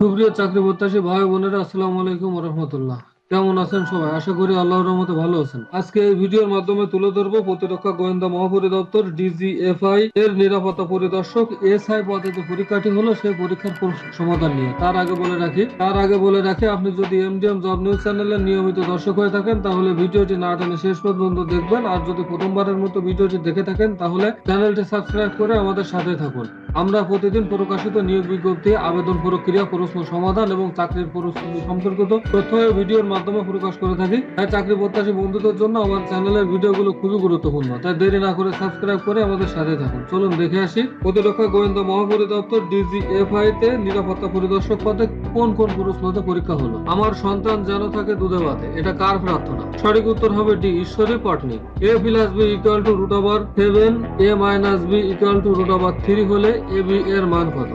সুপ্রিয় চাকরি প্রত্যাশী ভাই বোনেরা আসসালামু আলাইকুম রহমতুল্লাহ। কেমন আছেন সবাই? আশা করি আল্লাহর রহমতে ভালো আছেন। আজকে এই ভিডিওর মাধ্যমে তুলে ধরবো প্রতিরক্ষা গোয়েন্দা মহাপরিদপ্তর ডিজিএফআই এর নিরাপত্তা পরিদর্শক এসআই পদে যে পরীক্ষাটি হলো, সেই পরীক্ষার সমাধান নিয়ে। তার আগে বলে রাখি, তার আগে বলে রাখি, আপনি যদি এমডিএম জব নিউজ চ্যানেলের নিয়মিত দর্শক হয়ে থাকেন, তাহলে ভিডিওটি না টেনে শেষ পর্যন্ত দেখবেন। আর যদি প্রথমবারের মতো ভিডিওটি দেখে থাকেন, তাহলে চ্যানেলটি সাবস্ক্রাইব করে আমাদের সাথে থাকুন। আমরা প্রতিদিন প্রকাশিত নিয়োগ বিজ্ঞপ্তি, আবেদন প্রক্রিয়া, প্রশ্ন সমাধান এবং চাকরির পরিস্থিতি সম্পর্কিত তথ্য ভিডিওর মাধ্যমে প্রকাশ করে থাকি। তাই চাকরি প্রত্যাশী বন্ধুদের জন্য আমার চ্যানেলের ভিডিওগুলো খুবই গুরুত্বপূর্ণ। তাই দেরি না করে সাবস্ক্রাইব করে আমাদের সাথে থাকুন। চলুন দেখে আসি, প্রতিরক্ষা গোয়েন্দা মহাপরিদপ্তর ডিজিএফআই তে নিরাপত্তা পরিদর্শক পদে কোন কোন প্রশ্নতে পরীক্ষা হলো? আমার সন্তান যেন থাকে দুধে ভাতে এটা কার প্রার্থনা? সঠিক উত্তর হবে D, Ishwari Patni A plus B equal to root over seven A minus B equal to root over three হলে এ বি এর মান কত?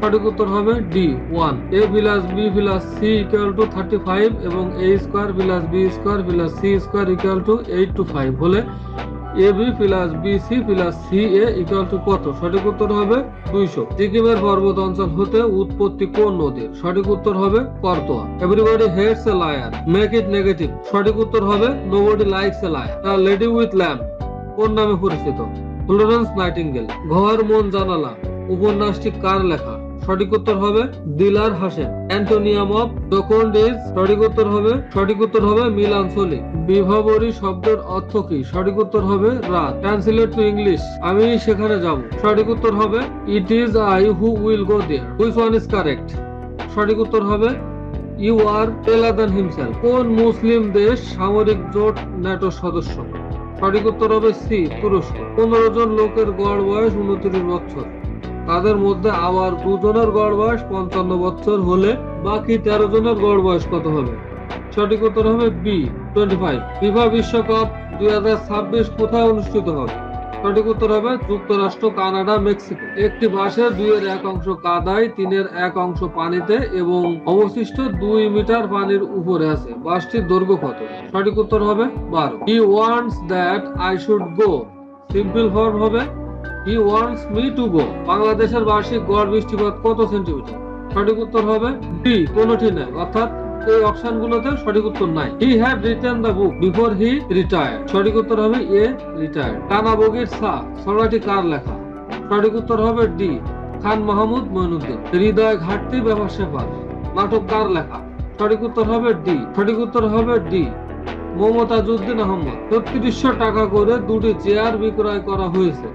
সঠিক উত্তর হবে D, one. A plus B plus C equal to thirty five এবং A square plus B square plus C square equal to eight two five হলে A B plus B C plus C A equal to কত? সঠিক উত্তর হবে দুইশো। সিকিমের পর্বত অঞ্চল হতে উৎপত্তি কোন নদীর? সঠিক উত্তর হবে Karatoya. Everybody hates a liar make it negative সঠিক উত্তর হবে nobody likes a liar the lady with lamp কোন নামে পরিচিত? ফ্লোরেন্স নাইটিঙ্গেল ঘর মন জানালা। উপন্যাসটি কার লেখা? সঠিক উত্তর হবে দিলার হাসেন অ্যান্টোনিয়াম অফ ডকন্ডিজ সঠিক উত্তর হবে, সঠিক উত্তর হবে মিলান সোলি বিভাবরী শব্দের অর্থ কি? সঠিক উত্তর হবে রাত। ট্রান্সলেট টু ইংলিশ আমি সেখানে যাব। সঠিক উত্তর হবে it is I who will go there which one is correct সঠিক উত্তর হবে you are taller than himself কোন মুসলিম দেশ সামরিক জোট ন্যাটো সদস্য? সঠিক উত্তর হবে সি, তুরস্ক। পনেরো জন লোকের গড় বয়স উনত্রিশ বছর। তাদের মধ্যে আবার দুজনের গড় বয়স পঞ্চান্ন বছর হলে বাকি তেরো জনের গড় বয়স কত হবে? সঠিক উত্তর হবে বি টোয়েন্টি ফাইভ ফিফা বিশ্বকাপ দুই হাজার ছাব্বিশ কোথায় অনুষ্ঠিত হবে? সঠিক উত্তর হবে যুক্তরাষ্ট্র, কানাডা, মেক্সিকো। একটি বাসের দুইয়ের এক অংশ কাদায়, তিনের এক অংশ পানিতে এবং অবশিষ্ট দুই মিটার পানির উপরে আছে। বাসটির দৈর্ঘ্য কত? সঠিক উত্তর হবে বারো। He wants that I should go simple form হবে he wants me to go বাংলাদেশের বার্ষিক গড় বৃষ্টিপাত কত সেন্টিমিটার? সঠিক উত্তর হবে ডি কোনটি নয়। অর্থাৎ এই অপশন গুলোতে সঠিক উত্তর নাই। He had written the book before he retire সঠিক উত্তর হবে এ রিটায়ার টানা বগির সা, ছড়াটি কার লেখা? সঠিক উত্তর হবে ডি খান মাহমুদ মইনুদ্দিন। হৃদয় ঘাটতি ব্যবসা সেবার নাটক কার লেখা? সঠিক উত্তর হবে ডি সঠিক উত্তর হবে ডি মমতাজউদ্দিন আহমদ। ছত্রিশশো টাকা করে দুটি চেয়ার বিক্রয় করা হয়েছে।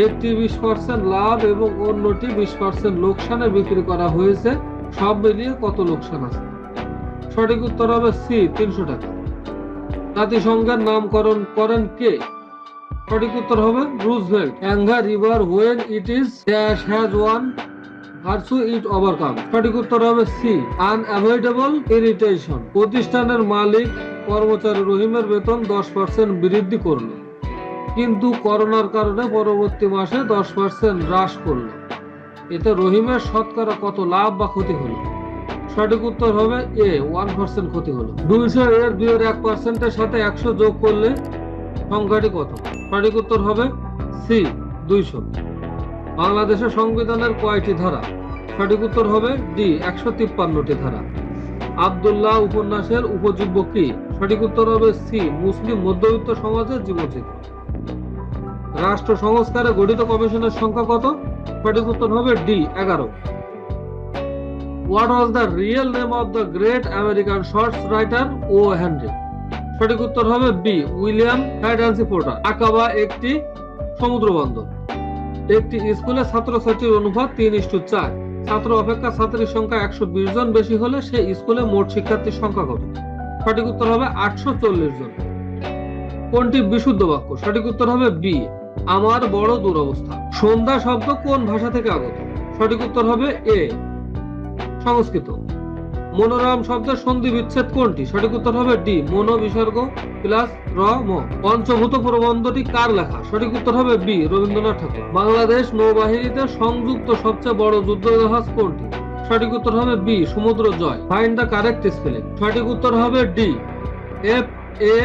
একটি বিশ পার্সেন্ট লাভ এবং অন্যটি বিশ পার্সেন্ট লোকসানে বিক্রি করা হয়েছে। সব মিলিয়ে কত লোকসান আছে? সঠিক উত্তর হবে সি তিনশো টাকা। জাতিসংঘের নামকরণ করেন কে? সঠিক উত্তর হবে Roosevelt. Anger river when it is dash has one versus it overcome. সঠিক উত্তর হবে সি আনঅ্যাভয়েডেবল ইরিটেশন। প্রতিষ্ঠানের মালিক কর্মচারী রহিমের বেতন দশ পার্সেন্ট বৃদ্ধি করল। কিন্তু করোনার কারণে পরবর্তী মাসে দশ পার্সেন্ট হ্রাস করল। এতে রহিমের শতকরা কত লাভ বা ক্ষতি হলো? সঠিক উত্তর হবে এ ওয়ান পার্সেন্ট ক্ষতি হলো। দুইশো এর দুইয়ের এক পার্সেন্টের সাথে একশো যোগ করলে সংখ্যাটি কত? সঠিক উত্তর হবে সি দুইশো। বাংলাদেশের সংবিধানের কয়টি ধারা? সঠিক উত্তর হবে ডি একশো তিপ্পান্নটি ধারা। আবদুল্লাহ উপন্যাসের উপজীব্য কি? সঠিক উত্তর হবে সি মুসলিম মধ্যবিত্ত সমাজের জীবনচিত্র। রাষ্ট্র সংস্কারে গঠিত কমিশনের সংখ্যা কত? সঠিক উত্তর হবে ডি, এগারো। What was the real name of the great American shorts writer O Henry সঠিক উত্তর হবে বি উইলিয়াম হ্যাডান্সি পোর্টার, আকাবা একটি সমুদ্র বন্দর একটি স্কুলে ছাত্রছাত্রীর অনুপাত তিন ইস্টু চার। ছাত্র অপেক্ষা ছাত্রীর সংখ্যা একশো বিশ জন বেশি হলে সে স্কুলে মোট শিক্ষার্থীর সংখ্যা কত? সঠিক উত্তর হবে আটশো চল্লিশ জন। কোনটি বিশুদ্ধ বাক্য? সঠিক উত্তর হবে বি আমার বড় দুরবস্থা। সন্ধ্যা শব্দ কোন ভাষা থেকে আগত? সঠিক উত্তর হবে এ। সংস্কৃত। মনোরম শব্দের সন্ধি বিচ্ছেদ কোনটি? সঠিক উত্তর হবে ডি মনো বিসর্গ প্লাস র, ম। পঞ্চভূত প্রবন্ধটি কার লেখা? সঠিক উত্তর হবে বি, রবীন্দ্রনাথ ঠাকুর। বাংলাদেশ নৌবাহিনীতে সংযুক্ত সবচেয়ে বড় যুদ্ধ জাহাজ কোনটি? সঠিক উত্তর হবে বি, সমুদ্র জয়। ফাইন্ড দ্য কারেক্ট স্পেলিং সঠিক উত্তর হবে D. F A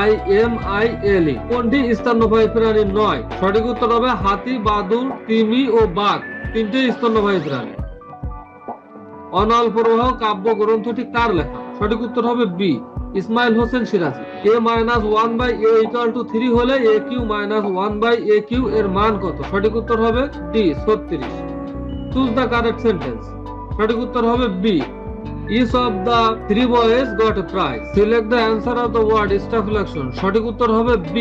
I M I L কোনটি স্তন্যপায়ী প্রাণী নয়? সঠিক উত্তর হবে হাতি বাদুড় তিমি ও বাঘ। তিনটে স্তন্যপায়ী প্রাণী। অনল কাব্য গ্রন্থটি কার লেখা। সঠিক উত্তর হবে B Ismail Hossain Siraji. A minus one by A equal to three হলে A Q minus one by A Q এর মান কত? সঠিক উত্তর হবে ডি ছত্রিশ। চুজ দ্য কারেক্ট সেন্টেন্স সঠিক উত্তর হবে B Of the three boys got a prize. Select the answer of the word stagflation. সঠিক উত্তর হবে B.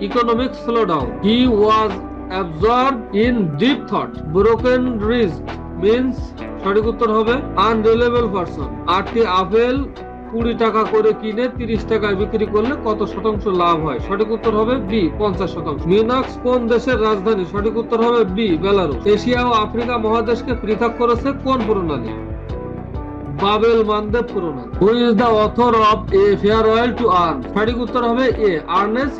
Economic slowdown. He was absorbed in deep thought. Broken wrist means সঠিক উত্তর হবে unreliable person. আটটি আপেল কুড়ি টাকা করে কিনে তিরিশ টাকায় বিক্রি করলে কত শতাংশ লাভ হয় সঠিক উত্তর হবে বি পঞ্চাশ শতাংশ মিনাক্স কোন দেশের রাজধানী সঠিক উত্তর হবে বি বেলারুস এশিয়া ও আফ্রিকা মহাদেশকে পৃথক করেছে কোন প্রণালী Bab el Mandeb who is author of a fair oil to earn সঠিক উত্তর হবে এ আর্নেস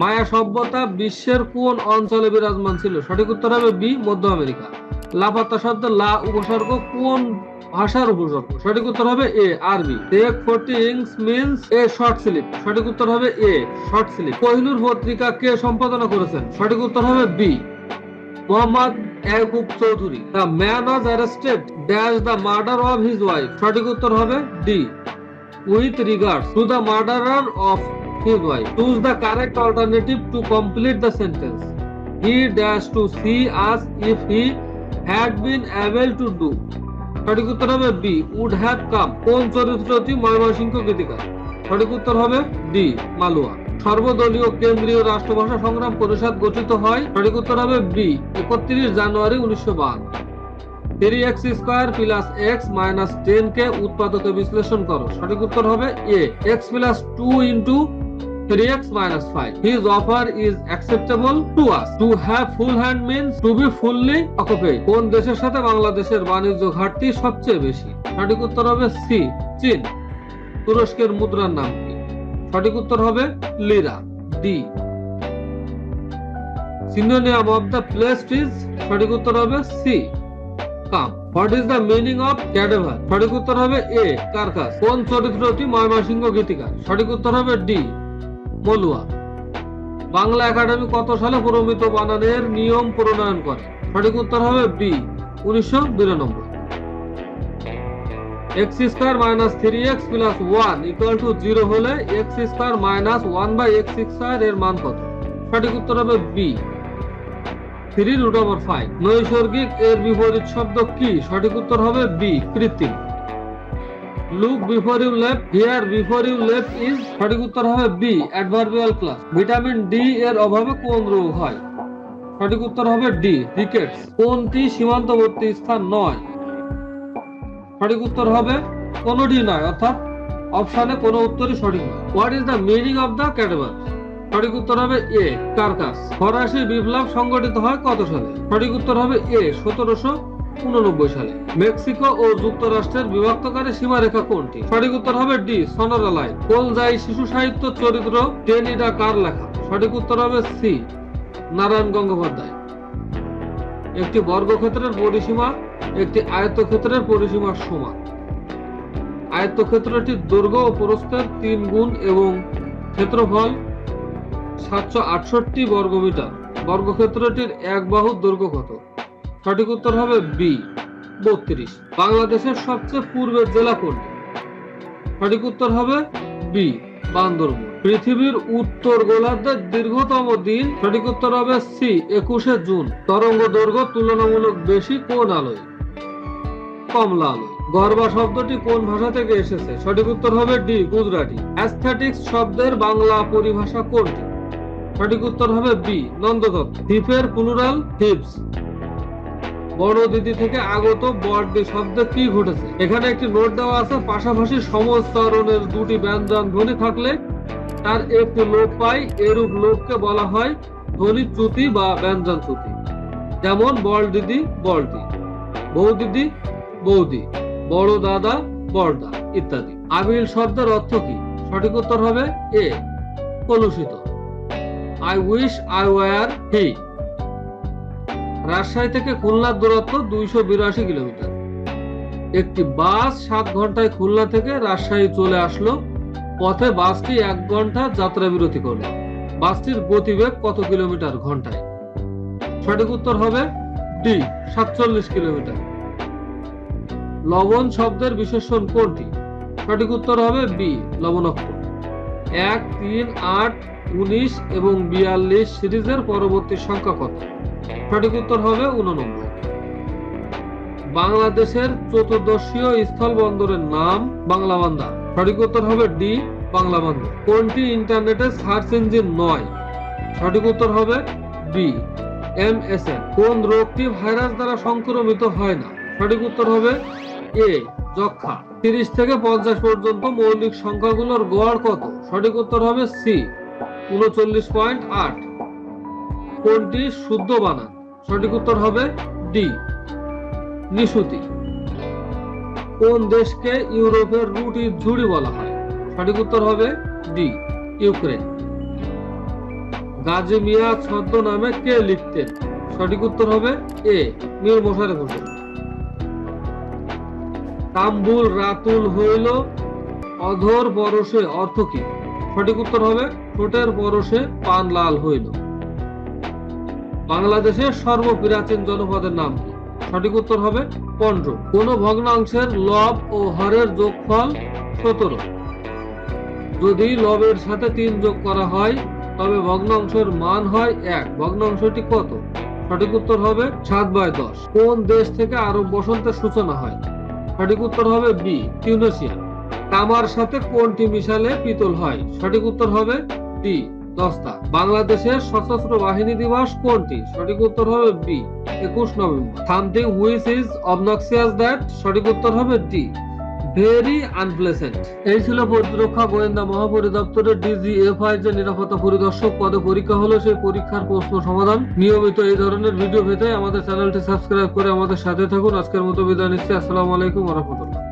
মায়া সভ্যতা বিশ্বের কোন অঞ্চলে বিরাজমান ছিল? সঠিক উত্তর হবে বি মধ্য আমেরিকা। লাপাত্তা শব্দ লা উপসর্গ কোন ভাষার উপসর্গ? সঠিক উত্তর হবে এ আরবি। Take forty winks a short sleep সঠিক উত্তর হবে এ শর্ট স্লিপ কোহিনুর পত্রিকা কে সম্পাদনা করেছেন? সঠিক উত্তর হবে B Mohammad Yakub Chowdhury. The man was arrested dash the murder of his wife সঠিক উত্তর হবে D. With regard to the murderer of his wife choose the correct alternative to complete the sentence he dash to see us if he had been able to do সঠিক উত্তর হবে B. Would have come কোন চরিত্রটি ময়মনসিংহ গীতিকার সঠিক উত্তর হবে D. Malwa. সর্বদলীয় কেন্দ্রীয় রাষ্ট্রভাষা সংগ্রাম পরিষদ গঠিত হয় সঠিক উত্তর হবে বি একত্রিশ জানুয়ারি উনিশশো বান three X square plus X minus ten কে উৎপাদকে বিশ্লেষণ করো। সঠিক উত্তর হবে A X plus two into three X minus five his offer is acceptable to us to have full hand means to be fully occupied কোন দেশের সাথে বাংলাদেশের বাণিজ্য ঘাটতি সবচেয়ে বেশি? সঠিক উত্তর হবে সি চীন। তুরস্কের মুদ্রার নাম সঠিক উত্তর হবে lira D synonym of the place is সঠিক উত্তর হবে C come what is the meaning of cadaver সঠিক উত্তর হবে এ কার্কাস কোন চরিত্রটি ময়মনসিংহ গীতিকার? সঠিক উত্তর হবে ডি মলুয়া। বাংলা একাডেমি কত সালে প্রমিত বানানের নিয়ম প্রণয়ন করে? সঠিক উত্তর হবে বি উনিশশো বিরানব্বই। X square minus three X plus one equal to zero হলে X square minus one by X square এর মান কত? সঠিক উত্তর হবে B three root over five নৈসর্গিক এর বিপরীত শব্দ কি? সঠিক উত্তর হবে বি কৃত্রিম। Look before you left here before you left is সঠিক উত্তর হবে B adverbial clause vitamin D এর অভাবে কোন রোগ হয়? সঠিক উত্তর হবে ডি রিকেটস কোনটি সীমান্তবর্তী স্থান নয়? সঠিক উত্তর হবে কোনটি নয়, অর্থাৎ অপশানে কোনো উত্তরই সঠিক নয়। What is the meaning of the cadaver সঠিক উত্তর হবে এ কার্কাস ফরাসি বিপ্লব সংগঠিত হয় কত সালে? সঠিক উত্তর হবে এ সতেরোশো উননব্বই সালে। মেক্সিকো ও যুক্তরাষ্ট্রের বিভক্তকারী সীমারেখা কোনটি? সঠিক উত্তর হবে ডি সনোরা লাইন কোলজাই শিশু সাহিত্য চরিত্র টেনিডা কার লেখা? সঠিক উত্তর হবে সি নারায়ণ গঙ্গোপাধ্যায়। একটি বর্গক্ষেত্রের পরিসীমা একটি আয়তক্ষেত্রের পরিসীমার সমান। আয়তক্ষেত্রটির দৈর্ঘ্য ও প্রস্থের তিন গুণ এবং ক্ষেত্রফল সাতশো আটষট্টি বর্গমিটার বর্গক্ষেত্রটির এক বাহুর দৈর্ঘ্য কত? সঠিক উত্তর হবে বি, বত্রিশ। বাংলাদেশের সবচেয়ে পূর্বের জেলা কোনটি? সঠিক উত্তর হবে বি, বান্দরবন। পৃথিবীর উত্তর গোলার্ধের দীর্ঘতম দিন। সঠিক উত্তর হবে সি, একুশে জুন। তরঙ্গ দৈর্ঘ্য তুলনামূলক বেশি কোন আলোয়। কমলা আলোয় গর্বা শব্দটি কোন ভাষা থেকে এসেছে? সঠিক উত্তর হবে ডি, গুজরাটি। অ্যাস্থেটিক্স শব্দের বাংলা পরিভাষা কোনটি? সঠিক উত্তর হবে বি নন্দদত্ত দ্বীপের প্লুরাল হিপস বড় দিদি থেকে আগত বর্ডি শব্দে কি ঘটেছে? এখানে একটি নোট দেওয়া আছে, পাশাপাশি সমস্তরণের দুটি ব্যঞ্জন ধ্বনি থাকলে তার একটি লোপ পাই এরূপ লোককে বলা হয় ধ্বনি চ্যুতি বা ব্যঞ্জন চ্যুতি। যেমন বল দিদি বলদি বউ দিদি বৌদি, বড় দাদা, বড়দা ইত্যাদি। আবিল শব্দের অর্থ কি? সঠিক উত্তর হবে এ, কলুষিত। I wish I were he Rajshahi থেকে খুলনার দূরত্ব দুইশো বিরাশি কিলোমিটার। একটি বাস সাত ঘন্টায় খুলনা থেকে রাজশাহী চলে আসলো। পথে বাসটি এক ঘণ্টা যাত্রা বিরতি করল। বাসটির গতিবেগ কত কিলোমিটার? ঘন্টায়। সঠিক উত্তর হবে ডি, সাতচল্লিশ কিলোমিটার। লবণ শব্দের বিশেষণ কোনটি? সঠিক উত্তর হবে বি, লবণাক্ত। এক, তিন, আট, উনিশ এবং বিয়াল্লিশ সিরিজের পরবর্তী সংখ্যা কত? সঠিক উত্তর হবে উননব্বই। বাংলাদেশের চতুর্দশীয় স্থল বন্দরের নাম বাংলাবান্ধা সঠিক উত্তর হবে ডি বাংলাবান্ধা কোনটি ইন্টারনেটের সার্চ ইঞ্জিন নয়? সঠিক উত্তর হবে বি এমএসএন কোন রোগটি ভাইরাস দ্বারা সংক্রমিত হয় না? সঠিক উত্তর হবে এ, যক্ষা, তিরিশ থেকে পঞ্চাশ পর্যন্ত মৌলিক সংখ্যাগুলোর গড় কত? সঠিক উত্তর হবে সি উনচল্লিশ পয়েন্ট আট। কোনটি শুদ্ধ বানান? সঠিক উত্তর হবে ডি নিশুতি। কোন দেশকে ইউরোপের রুটির ঝুড়ি বলা হয়? সঠিক উত্তর হবে ডি ইউক্রেন। গাজী মিয়া ছদ্ম নামে কে লিখতেন? সঠিক উত্তর হবে এ মীর মোশাররফ হোসেন। তাম্বুল রাতুল হইল অধর পরশে অর্থ কি? সঠিক উত্তর হবে, ঠোঁটের পরশে পান লাল হইল। বাংলাদেশের সর্বপ্রাচীন জনপদের নাম কি? সঠিক উত্তর হবে পন্ড্র কোন ভগ্নাংশের লব ও হরের যোগফল সতেরো। যদি লবের সাথে তিন যোগ করা হয়, তবে ভগ্নাংশের মান হয় এক। ভগ্নাংশটি কত? সঠিক উত্তর হবে, সাত বাই দশ। কোন দেশ থেকে আরব বসন্তের সূচনা হয়? সঠিক উত্তর হবে বি টিউনেশিয়া তামার সাথে কোনটি মিশালে পিতল হয়? সঠিক উত্তর হবে ডি, দস্তা। বাংলাদেশের সশস্ত্র বাহিনী দিবস কোনটি? সঠিক উত্তর হবে বি, একুশ November. Something which is obnoxious that? সঠিক উত্তর হবে ডি ভেরি আনপ্লেসেন্ট এই ছিল প্রতিরক্ষা গোয়েন্দা মহাপরিদপ্তরের ডিজিএফআই যে নিরাপত্তা পরিদর্শক পদে পরীক্ষা হলো, সেই পরীক্ষার প্রশ্ন সমাধান। নিয়মিত এই ধরনের ভিডিও পেতে আমাদের চ্যানেলটি সাবস্ক্রাইব করে আমাদের সাথে থাকুন। আজকের মতো বিদায় নিচ্ছি। আসসালামু আলাইকুম রহমতুল্লাহ।